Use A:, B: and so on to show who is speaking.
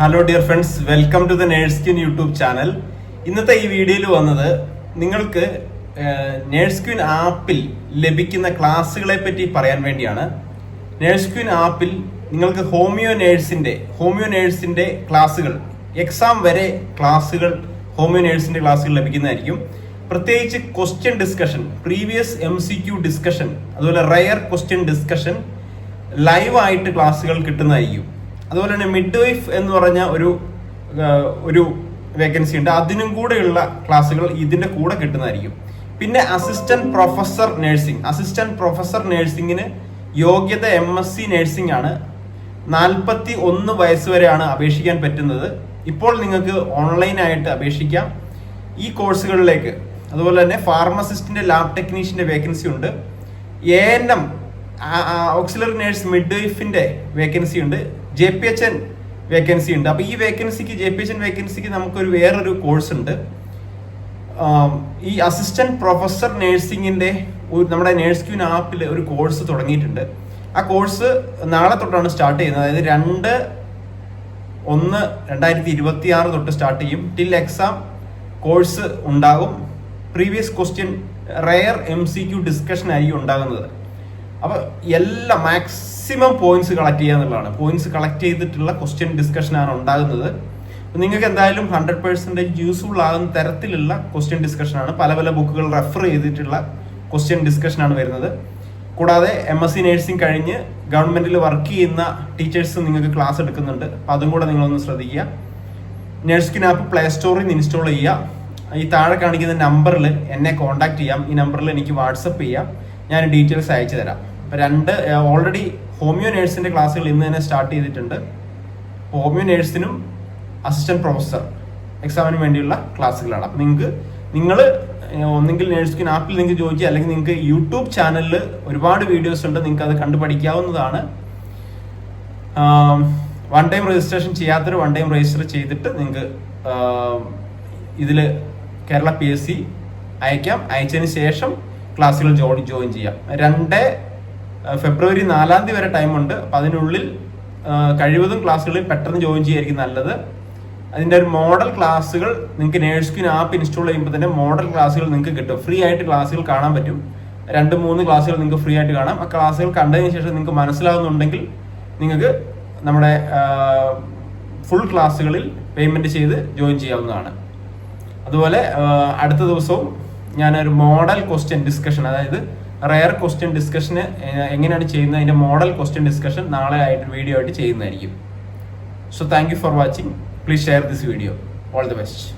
A: Hello dear friends welcome to the nurse queen YouTube channel ഇന്നത്തെ ഈ വീഡിയോയിൽ വന്നത് നിങ്ങൾക്ക് നേഴ്സ് ക്യൂൻ ആപ്പിൽ ലഭിക്കുന്ന ക്ലാസ്സുകളെ പറ്റി പറയാൻ വേണ്ടിയാണ്. നേഴ്സ് ക്യൂൻ ആപ്പിൽ നിങ്ങൾക്ക് ഹോമിയോ നേഴ്സിന്റെ ഹോമിയോ നേഴ്സിന്റെ ക്ലാസ്സുകൾ എക്സാം വരെ ക്ലാസ്സുകൾ ഹോമിയോ നേഴ്സിന്റെ ക്ലാസ്സുകൾ ലഭിക്കുന്നതായിരിക്കും. പ്രത്യേകിച്ച് question discussion previous M C Q discussion അതുപോലെ റയർ ക്വസ്റ്റ്യൻ ഡിസ്കഷൻ ലൈവായിട്ട് ക്ലാസ്സുകൾ കിട്ടുന്നതായിരിക്കും. അതുപോലെ തന്നെ മിഡ് വൈഫ് എന്ന് പറഞ്ഞ ഒരു ഒരു വേക്കൻസി ഉണ്ട്. അതിനും കൂടെയുള്ള ക്ലാസ്സുകൾ ഇതിന്റെ കൂടെ കിട്ടുന്നതായിരിക്കും. പിന്നെ assistant professor nursing assistant professor നഴ്സിംഗിന് യോഗ്യത എം എസ് സി നഴ്സിംഗ് ആണ്. നാൽപ്പത്തി ഒന്ന് വയസ്സ് വരെയാണ് അപേക്ഷിക്കാൻ പറ്റുന്നത്. ഇപ്പോൾ നിങ്ങൾക്ക് ഓൺലൈനായിട്ട് അപേക്ഷിക്കാം. ഈ കോഴ്സുകളിലേക്ക് അതുപോലെ തന്നെ ഫാർമസിസ്റ്റിന്റെ ലാബ് ടെക്നീഷ്യന്റെ വേക്കൻസി ഉണ്ട്. A N M auxiliary nurse mid വൈഫിന്റെ വേക്കൻസി ഉണ്ട്. J P H N vacancy ഉണ്ട്. അപ്പൊ ഈ വേക്കൻസിക്ക് ജെ പി എച്ച് എൻ വേക്കൻസിക്ക് നമുക്കൊരു വേറൊരു കോഴ്സ് ഉണ്ട്. ഈ അസിസ്റ്റന്റ് പ്രൊഫസർ നേഴ്സിംഗിന്റെ ഒരു നമ്മുടെ നേഴ്സ് ക്യൂൻ ആപ്പിൽ ഒരു കോഴ്സ് തുടങ്ങിയിട്ടുണ്ട്. ആ കോഴ്സ് നാളെ തൊട്ടാണ് സ്റ്റാർട്ട് ചെയ്യുന്നത്. അതായത് രണ്ട് ഒന്ന് രണ്ടായിരത്തി ഇരുപത്തി ആറ് തൊട്ട് സ്റ്റാർട്ട് ചെയ്യും. ടിൽ എക്സാം കോഴ്സ് ഉണ്ടാകും. Previous question rare M C Q discussion ആയിരിക്കും ഉണ്ടാകുന്നത്. അപ്പൊ എല്ലാ മാക്സിമം പോയിന്റ്സ് കളക്ട് ചെയ്യുക എന്നുള്ളതാണ്. പോയിന്റ്സ് കളക്ട് ചെയ്തിട്ടുള്ള ക്വസ്റ്റ്യൻ ഡിസ്കഷൻ ആണ് ഉണ്ടാകുന്നത്. നിങ്ങൾക്ക് എന്തായാലും ഹൺഡ്രഡ് പെർസെന്റേജ് യൂസ്ഫുൾ ആകുന്ന തരത്തിലുള്ള ക്വസ്റ്റ്യൻ ഡിസ്കഷൻ ആണ്. പല പല ബുക്കുകൾ റെഫർ ചെയ്തിട്ടുള്ള ക്വസ്റ്റ്യൻ ഡിസ്കഷൻ ആണ് വരുന്നത്. കൂടാതെ എം എസ് സി നേഴ്സിംഗ് കഴിഞ്ഞ് ഗവൺമെന്റിൽ വർക്ക് ചെയ്യുന്ന ടീച്ചേഴ്സ് നിങ്ങൾക്ക് ക്ലാസ് എടുക്കുന്നുണ്ട്. അപ്പൊ അതും കൂടെ നിങ്ങളൊന്ന് ശ്രദ്ധിക്കുക. നഴ്സ്കിൻ ആപ്പ് പ്ലേ സ്റ്റോറിൽ നിന്ന് ഇൻസ്റ്റാൾ ചെയ്യുക. ഈ താഴെ കാണിക്കുന്ന നമ്പറിൽ എന്നെ കോൺടാക്ട് ചെയ്യാം. ഈ നമ്പറിൽ എനിക്ക് വാട്സപ്പ് ചെയ്യാം. ഞാൻ ഡീറ്റെയിൽസ് അയച്ചു തരാം രണ്ട് ഓൾറെഡി ഹോമിയോ നേഴ്സിന്റെ ക്ലാസ്സുകൾ ഇന്ന് തന്നെ സ്റ്റാർട്ട് ചെയ്തിട്ടുണ്ട്. ഹോമിയോ നേഴ്സിനും അസിസ്റ്റന്റ് പ്രൊഫസർ എക്സാമിന് വേണ്ടിയുള്ള ക്ലാസ്സുകളാണ് അപ്പൊ നിങ്ങൾക്ക് നിങ്ങൾ ഒന്നെങ്കിൽ നേഴ്സ്കിൻ ആപ്പിൽ നിങ്ങൾക്ക് ചെയ്യാം. അല്ലെങ്കിൽ നിങ്ങൾക്ക് യൂട്യൂബ് ചാനലിൽ ഒരുപാട് വീഡിയോസ് ഉണ്ട്. നിങ്ങൾക്ക് അത് കണ്ടു പഠിക്കാവുന്നതാണ്. വൺ ടൈം രജിസ്ട്രേഷൻ ചെയ്യാത്തൊരു വൺ ടൈം രജിസ്റ്റർ ചെയ്തിട്ട് നിങ്ങൾക്ക് ഇതിൽ കേരള പി എസ് സി അയക്കാം. അയച്ചതിന് ശേഷം ക്ലാസ്സുകൾ ജോയിൻ ജോയിൻ ചെയ്യാം. രണ്ട് ഫെബ്രുവരി നാലാം തീയതി വരെ ടൈമുണ്ട് അപ്പം അതിനുള്ളിൽ കഴിവതും ക്ലാസ്സുകളിൽ പെട്ടെന്ന് ജോയിൻ ചെയ്യായിരിക്കും നല്ലത്. അതിന്റെ ഒരു മോഡൽ ക്ലാസ്സുകൾ നിങ്ങൾക്ക് നേഴ്സ്കിൻ ആപ്പ് ഇൻസ്റ്റാൾ ചെയ്യുമ്പോൾ തന്നെ മോഡൽ ക്ലാസ്സുകൾ നിങ്ങൾക്ക് കിട്ടും. ഫ്രീ ആയിട്ട് ക്ലാസ്സുകൾ കാണാൻ പറ്റും. രണ്ട് മൂന്ന് ക്ലാസ്സുകൾ നിങ്ങൾക്ക് ഫ്രീ ആയിട്ട് കാണാം. ആ ക്ലാസ്സുകൾ കണ്ടതിന് ശേഷം നിങ്ങൾക്ക് മനസ്സിലാവുന്നുണ്ടെങ്കിൽ നിങ്ങൾക്ക് നമ്മുടെ ഫുൾ ക്ലാസ്സുകളിൽ പേയ്മെന്റ് ചെയ്ത് ജോയിൻ ചെയ്യാവുന്നതാണ്. അതുപോലെ അടുത്ത ദിവസവും ഞാനൊരു മോഡൽ ക്വസ്റ്റ്യൻ ഡിസ്കഷൻ അതായത് റയർ ക്വസ്റ്റ്യൻ ഡിസ്കഷന് എങ്ങനെയാണ് ചെയ്യുന്നത്? അതിന്റെ മോഡൽ ക്വസ്റ്റ്യൻ ഡിസ്കഷൻ നാളെ ആയിട്ട് വീഡിയോ ആയിട്ട് ചെയ്യുന്നതായിരിക്കും. So thank you for watching please share this video all the best